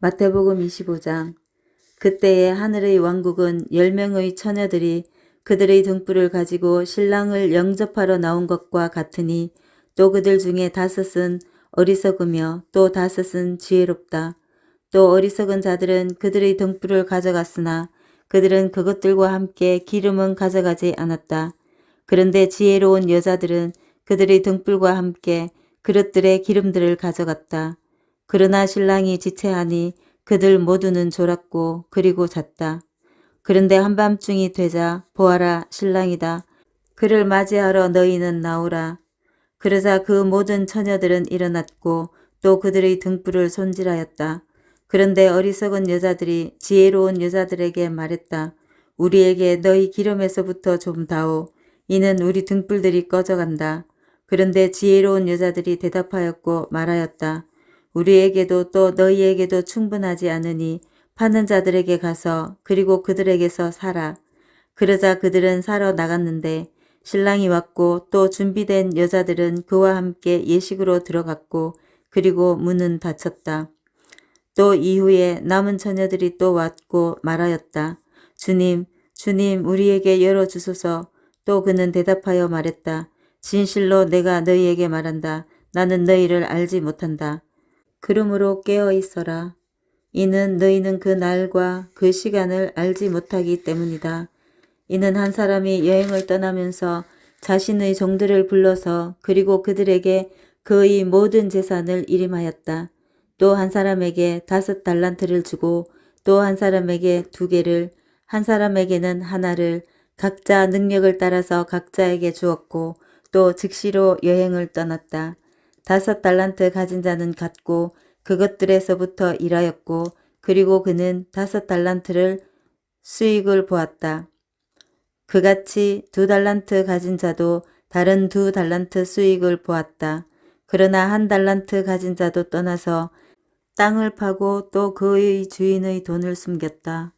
마태복음 25장 그때에 하늘의 왕국은 열 명의 처녀들이 그들의 등불을 가지고 신랑을 영접하러 나온 것과 같으니 또 그들 중에 다섯은 어리석으며 또 다섯은 지혜롭다. 또 어리석은 자들은 그들의 등불을 가져갔으나 그들은 그것들과 함께 기름은 가져가지 않았다. 그런데 지혜로운 여자들은 그들의 등불과 함께 그릇들의 기름들을 가져갔다. 그러나 신랑이 지체하니 그들 모두는 졸았고 그리고 잤다. 그런데 한밤중이 되자 보아라 신랑이다. 그를 맞이하러 너희는 나오라. 그러자 그 모든 처녀들은 일어났고 또 그들의 등불을 손질하였다. 그런데 어리석은 여자들이 지혜로운 여자들에게 말했다. 우리에게 너희 기름에서부터 좀 다오. 이는 우리 등불들이 꺼져간다. 그런데 지혜로운 여자들이 대답하였고 말하였다. 우리에게도 또 너희에게도 충분하지 않으니 파는 자들에게 가서 그리고 그들에게서 사라. 그러자 그들은 사러 나갔는데 신랑이 왔고 또 준비된 여자들은 그와 함께 예식으로 들어갔고 그리고 문은 닫혔다. 또 이후에 남은 처녀들이 또 왔고 말하였다. 주님, 주님, 우리에게 열어주소서. 또 그는 대답하여 말했다. 진실로 내가 너희에게 말한다. 나는 너희를 알지 못한다. 그러므로 깨어 있어라. 이는 너희는 그 날과 그 시간을 알지 못하기 때문이다. 이는 한 사람이 여행을 떠나면서 자신의 종들을 불러서 그리고 그들에게 그의 모든 재산을 일임하였다. 또 한 사람에게 다섯 달란트를 주고 또 한 사람에게 두 개를 한 사람에게는 하나를 각자 능력을 따라서 각자에게 주었고 또 즉시로 여행을 떠났다. 다섯 달란트 가진 자는 갔고 그것들에서부터 일하였고 그리고 그는 다섯 달란트를 수익을 보았다. 그같이 두 달란트 가진 자도 다른 두 달란트 수익을 보았다. 그러나 한 달란트 가진 자도 떠나서 땅을 파고 또 그의 주인의 돈을 숨겼다.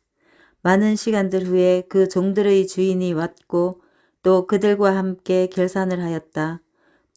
많은 시간들 후에 그 종들의 주인이 왔고 또 그들과 함께 결산을 하였다.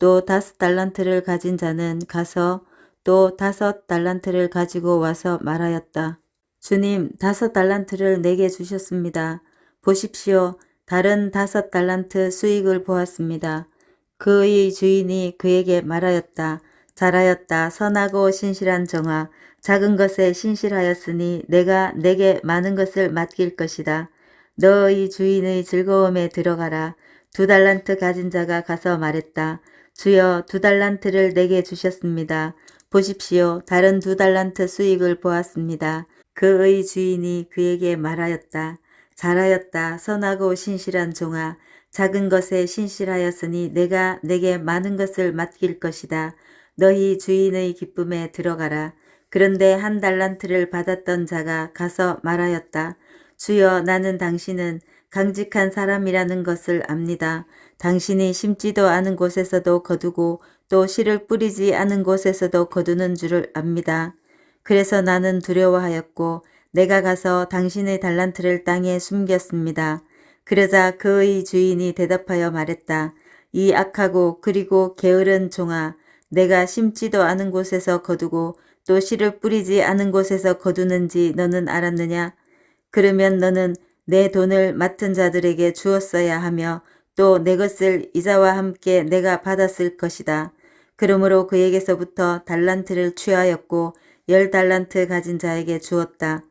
또 다섯 달란트를 가진 자는 가서 또 다섯 달란트를 가지고 와서 말하였다. 주님, 다섯 달란트를 내게 주셨습니다. 보십시오. 다른 다섯 달란트 수익을 보았습니다. 그의 주인이 그에게 말하였다. 잘하였다. 선하고 신실한 정아. 작은 것에 신실하였으니 내가 내게 많은 것을 맡길 것이다. 너의 주인의 즐거움에 들어가라. 두 달란트 가진 자가 가서 말했다. 주여 두 달란트를 내게 주셨습니다. 보십시오. 다른 두 달란트 수익을 보았습니다. 그의 주인이 그에게 말하였다. 잘하였다. 선하고 신실한 종아. 작은 것에 신실하였으니 내가 내게 많은 것을 맡길 것이다. 너희 주인의 기쁨에 들어가라. 그런데 한 달란트를 받았던 자가 가서 말하였다. 주여 나는 당신은 강직한 사람이라는 것을 압니다. 당신이 심지도 않은 곳에서도 거두고 또 씨를 뿌리지 않은 곳에서도 거두는 줄을 압니다. 그래서 나는 두려워하였고 내가 가서 당신의 달란트를 땅에 숨겼습니다. 그러자 그의 주인이 대답하여 말했다. 이 악하고 그리고 게으른 종아 내가 심지도 않은 곳에서 거두고 또 씨를 뿌리지 않은 곳에서 거두는지 너는 알았느냐? 그러면 너는 내 돈을 맡은 자들에게 주었어야 하며 또 내 것을 이자와 함께 내가 받았을 것이다. 그러므로 그에게서부터 달란트를 취하였고 열 달란트 가진 자에게 주었다.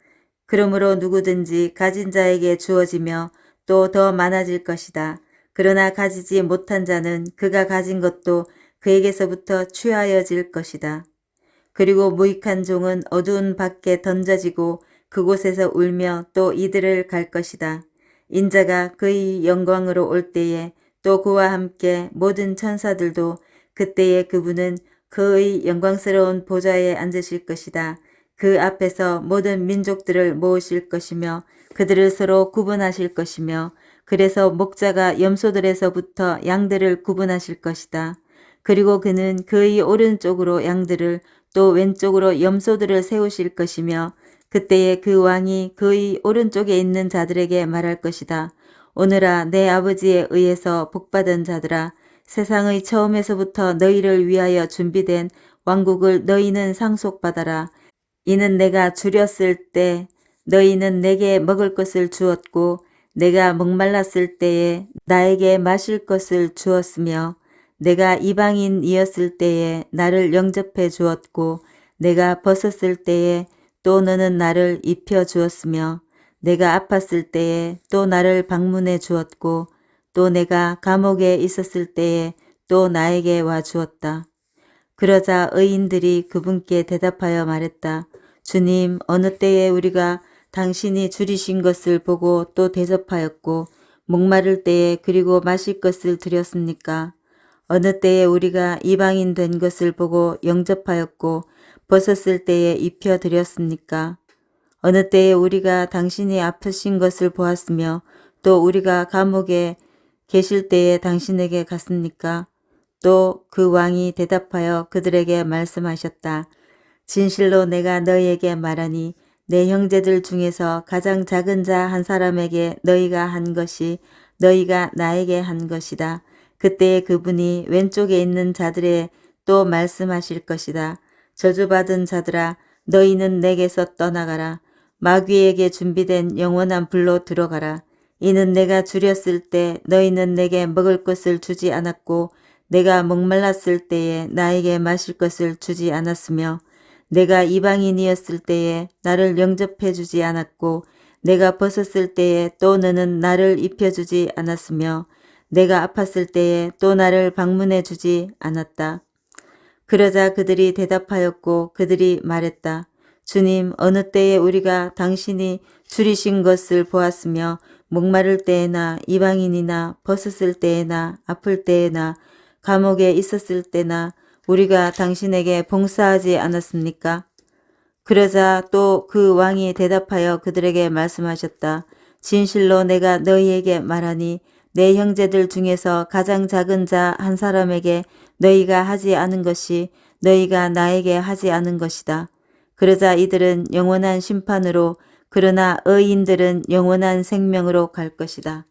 그러므로 누구든지 가진 자에게 주어지며 또 더 많아질 것이다. 그러나 가지지 못한 자는 그가 가진 것도 그에게서부터 취하여질 것이다. 그리고 무익한 종은 어두운 밖에 던져지고 그곳에서 울며 또 이들을 갈 것이다. 인자가 그의 영광으로 올 때에 또 그와 함께 모든 천사들도 그때에 그분은 그의 영광스러운 보좌에 앉으실 것이다. 그 앞에서 모든 민족들을 모으실 것이며 그들을 서로 구분하실 것이며 그래서 목자가 염소들에서부터 양들을 구분하실 것이다. 그리고 그는 그의 오른쪽으로 양들을 또 왼쪽으로 염소들을 세우실 것이며 그때에 그 왕이 그의 오른쪽에 있는 자들에게 말할 것이다. 오늘아 내 아버지에 의해서 복받은 자들아 세상의 처음에서부터 너희를 위하여 준비된 왕국을 너희는 상속받아라. 이는 내가 줄였을 때 너희는 내게 먹을 것을 주었고 내가 목말랐을 때에 나에게 마실 것을 주었으며 내가 이방인이었을 때에 나를 영접해 주었고 내가 벗었을 때에 또 너는 나를 입혀 주었으며 내가 아팠을 때에 또 나를 방문해 주었고 또 내가 감옥에 있었을 때에 또 나에게 와 주었다. 그러자 의인들이 그분께 대답하여 말했다. 주님, 어느 때에 우리가 당신이 줄이신 것을 보고 또 대접하였고, 목마를 때에 그리고 마실 것을 드렸습니까? 어느 때에 우리가 이방인 된 것을 보고 영접하였고, 벗었을 때에 입혀 드렸습니까? 어느 때에 우리가 당신이 아프신 것을 보았으며, 또 우리가 감옥에 계실 때에 당신에게 갔습니까? 또 그 왕이 대답하여 그들에게 말씀하셨다. 진실로 내가 너희에게 말하니 내 형제들 중에서 가장 작은 자 한 사람에게 너희가 한 것이 너희가 나에게 한 것이다. 그때에 그분이 왼쪽에 있는 자들의 또 말씀하실 것이다. 저주받은 자들아 너희는 내게서 떠나가라. 마귀에게 준비된 영원한 불로 들어가라. 이는 내가 줄였을 때 너희는 내게 먹을 것을 주지 않았고 내가 목말랐을 때에 나에게 마실 것을 주지 않았으며 내가 이방인이었을 때에 나를 영접해 주지 않았고 내가 벗었을 때에 또 너는 나를 입혀주지 않았으며 내가 아팠을 때에 또 나를 방문해 주지 않았다. 그러자 그들이 대답하였고 그들이 말했다. 주님, 어느 때에 우리가 당신이 줄이신 것을 보았으며 목마를 때에나 이방인이나 벗었을 때에나 아플 때에나 감옥에 있었을 때나 우리가 당신에게 봉사하지 않았습니까? 그러자 또 그 왕이 대답하여 그들에게 말씀하셨다. 진실로 내가 너희에게 말하니 내 형제들 중에서 가장 작은 자 한 사람에게 너희가 하지 않은 것이 너희가 나에게 하지 않은 것이다. 그러자 이들은 영원한 심판으로 그러나 의인들은 영원한 생명으로 갈 것이다.